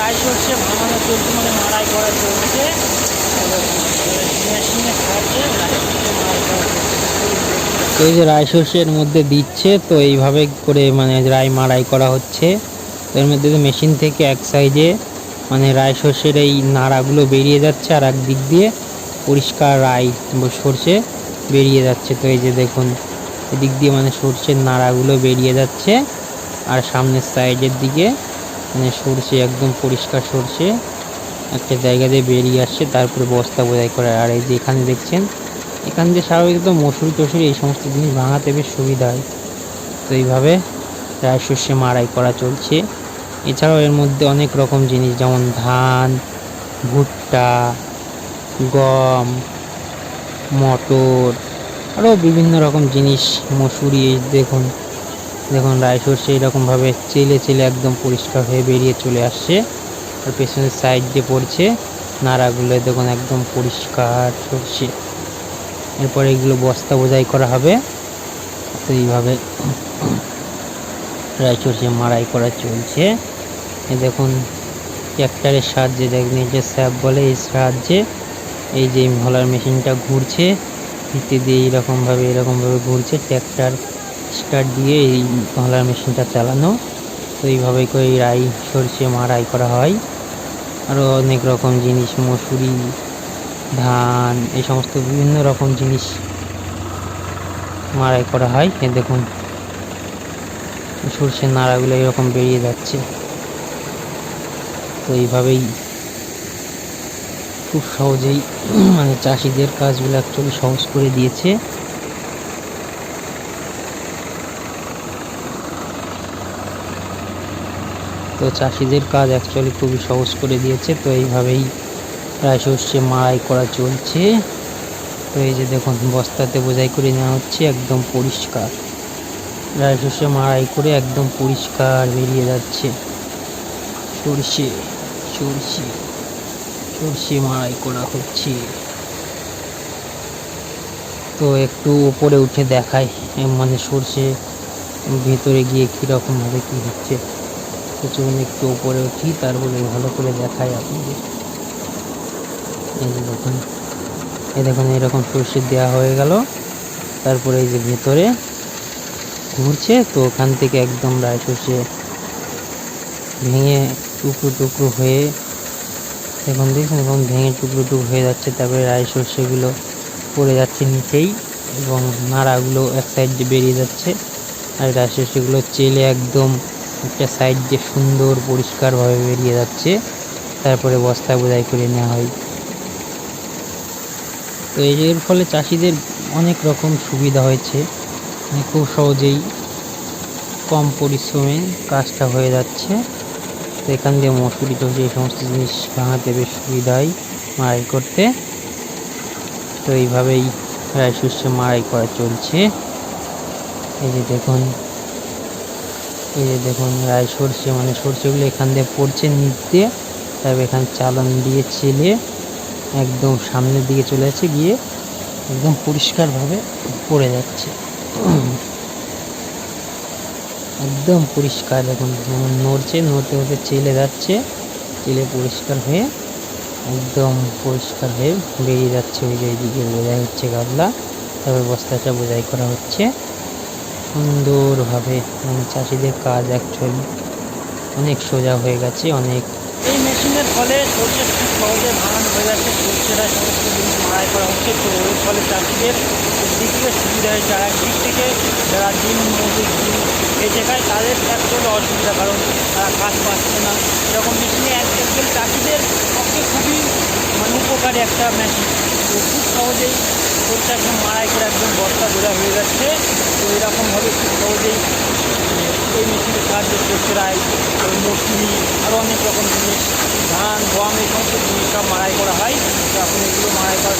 রাই সর্ষে ভাঙানো চলছে মানে মাড়াই করা চলছে। তো এই যে রায় সর্ষের মধ্যে দিচ্ছে, তো এইভাবে করে মানে রায় মাড়াই করা হচ্ছে। এর মধ্যে মেশিন থেকে এক সাইজে মানে রায় সর্ষের এই নাড়াগুলো বেরিয়ে যাচ্ছে আর এক দিক দিয়ে পরিষ্কার রাই সর্ষে বেরিয়ে যাচ্ছে। তো এই যে দেখুন, এদিক দিয়ে মানে সর্ষের নাড়াগুলো বেরিয়ে যাচ্ছে আর সামনের সাইডের দিকে মানে সর্ষে একদম পরিষ্কার সর্ষে। একটা জায়গা দিয়ে বেরিয়ে আসছে, তারপরে বস্তা বোঝাই করে আর এই যে এখানে দেখছেন, এখান দিয়ে স্বাভাবিকত মসুরি টসুরি এই সমস্ত জিনিস ভাঙাতে বেশ সুবিধা হয়। তো এইভাবে রায় শস্যে মাড়াই করা চলছে। এছাড়াও এর মধ্যে অনেক রকম জিনিস, যেমন ধান, ভুট্টা, গম, মটর, আরও বিভিন্ন রকম জিনিস, মসুরি দেখুন। দেখুন রায় সর্ষে এরকমভাবে চেলে চেলে একদম পরিষ্কার হয়ে বেরিয়ে চলে আসছে। আর পেছনের সাইড দিয়ে পড়ছে নাড়াগুলো দেখুন, একদম পরিষ্কার সর্ষে এরপরে এগুলো বস্তা বোঝাই করা হবে। তো এইভাবে রায় সর্ষে মাড়াই করা চলছে। দেখুন ট্র্যাক্টরের সাহায্যে দেখুন এই যে স্যাপ বলে এই সাহায্যে এই যে হলার মেশিনটা ঘুরছে। ফিতে দিয়ে এরকমভাবে এরকমভাবে ঘুরছে ট্র্যাক্টর স্টার্ট দিয়ে এই হলার মেশিনটা চালানো। তো এইভাবে করে রাই, সরষে মাড়াই করা হয়। আরও অনেক রকম জিনিস, মসুরি, ধান, এই সমস্ত বিভিন্ন রকম জিনিস মাড়াই করা হয়। এ দেখুন সর্ষের নাড়াগুলো এরকম বেরিয়ে যাচ্ছে। তো এইভাবেই খুব সহজেই মানে চাষিদের কাজগুলো অ্যাকচুয়ালি সহজ করে দিয়েছে। তো চাষিদের কাজ অ্যাকচুয়ালি খুবই সহজ করে দিয়েছে, তো এইভাবেই প্রায় শস্যে মাড়াই করা চলছে। তো এই যে দেখুন, বস্তাতে বোঝাই করে নেওয়া হচ্ছে, একদম পরিষ্কার। প্রায় শস্যে মাড়াই করে একদম পরিষ্কার বেরিয়ে যাচ্ছে। সরষে সরষে সরষে মাড়াই করা হচ্ছে। তো একটু উপরে উঠে দেখাই এ মানে সরষে ভেতরে গিয়ে কীরকমভাবে কী হচ্ছে। চলুন একটু উপরে উঠি, তারপরে ভালো করে দেখাই আপনাদের। এই যে দেখুন, এই দেখুন এরকম সর্ষে দেওয়া হয়ে গেল। তারপরে এই যে ভেতরে ঘুরছে, তো ওখান থেকে একদম রায় সর্ষে ভেঙে টুকরো টুকরো হয়ে এখন দেখুন এখন ভেঙে টুকরো টুকরো হয়ে যাচ্ছে, তারপরে রায় সর্ষেগুলো পড়ে যাচ্ছে নিচেই, এবং নাড়াগুলো এক সাইড দিয়ে বেরিয়ে যাচ্ছে, আর রায় সর্ষেগুলো চেলে একদম একটা সাইড দিয়ে সুন্দর পরিষ্কারভাবে বেরিয়ে যাচ্ছে। তারপরে বস্তা বোঝাই করে নেওয়া হয়। তো এর ফলে চাষিদের অনেক রকম সুবিধা হয়েছে। মানে খুব সহজেই কম পরিশ্রমে কাজটা হয়ে যাচ্ছে। তো এখান দিয়ে মসুরি টসুরি এই সমস্ত জিনিস ভাঙাতে বেশ সুবিধা হয় মাড়াই করতে। তো এইভাবেই রায় শস্য মাড়াই করা চলছে। এই যে দেখুন। এই যে দেখুন রায় সর্ষে মানে সর্ষেগুলো এখান দিয়ে পড়ছে নিচ দিয়ে তারপর এখানে চালন দিয়ে ছেলে একদম সামনের দিকে চলে যাচ্ছে, গিয়ে একদম পরিষ্কারভাবে পড়ে যাচ্ছে। একদম পরিষ্কার, দেখুন নড়ছে, নড়তে হতে চেলে যাচ্ছে, চেলে পরিষ্কার হয়ে, একদম পরিষ্কার হয়ে বেরিয়ে যাচ্ছে। ওই যে এইদিকে বোঝাই হচ্ছে গাবলা তারপর বস্তাটা বোঝাই করা হচ্ছে। সুন্দরভাবে মানে চাষিদের কাজ অ্যাকচুয়ালি অনেক সোজা হয়ে গেছে, অনেক এই মেশিনের ফলে সর্ষে খুব সহজে ভাঙানো হয়ে যাচ্ছে, সর্ষেরা সমস্ত জিনিস মাড়াই করা হচ্ছে। তো এর ফলে চাষিদের দিক থেকে সুবিধা হয়েছে আর একদিক থেকে, যারা দিন মজুর বেঁচে খায়, তাদের অ্যাকচুয়ালি অসুবিধা, কারণ তারা কাজ পাচ্ছে না। এরকম মেশিনে এক একজন চাষিদের পক্ষে খুবই মানে উপকারী একটা মেশিন তো খুব সহজেই সরষে একদম মারাই করে একদম বস্তা ধরা হয়ে যাচ্ছে। তো এরকমভাবে খুব সহজেই এই মেশিনের সাহায্যে সর্ষে রাই মসুরি আরও অনেক রকম জিনিস, ধান, গম, এই সমস্ত জিনিস সব মারাই করা হয়। তো এখন এগুলো মারাই করা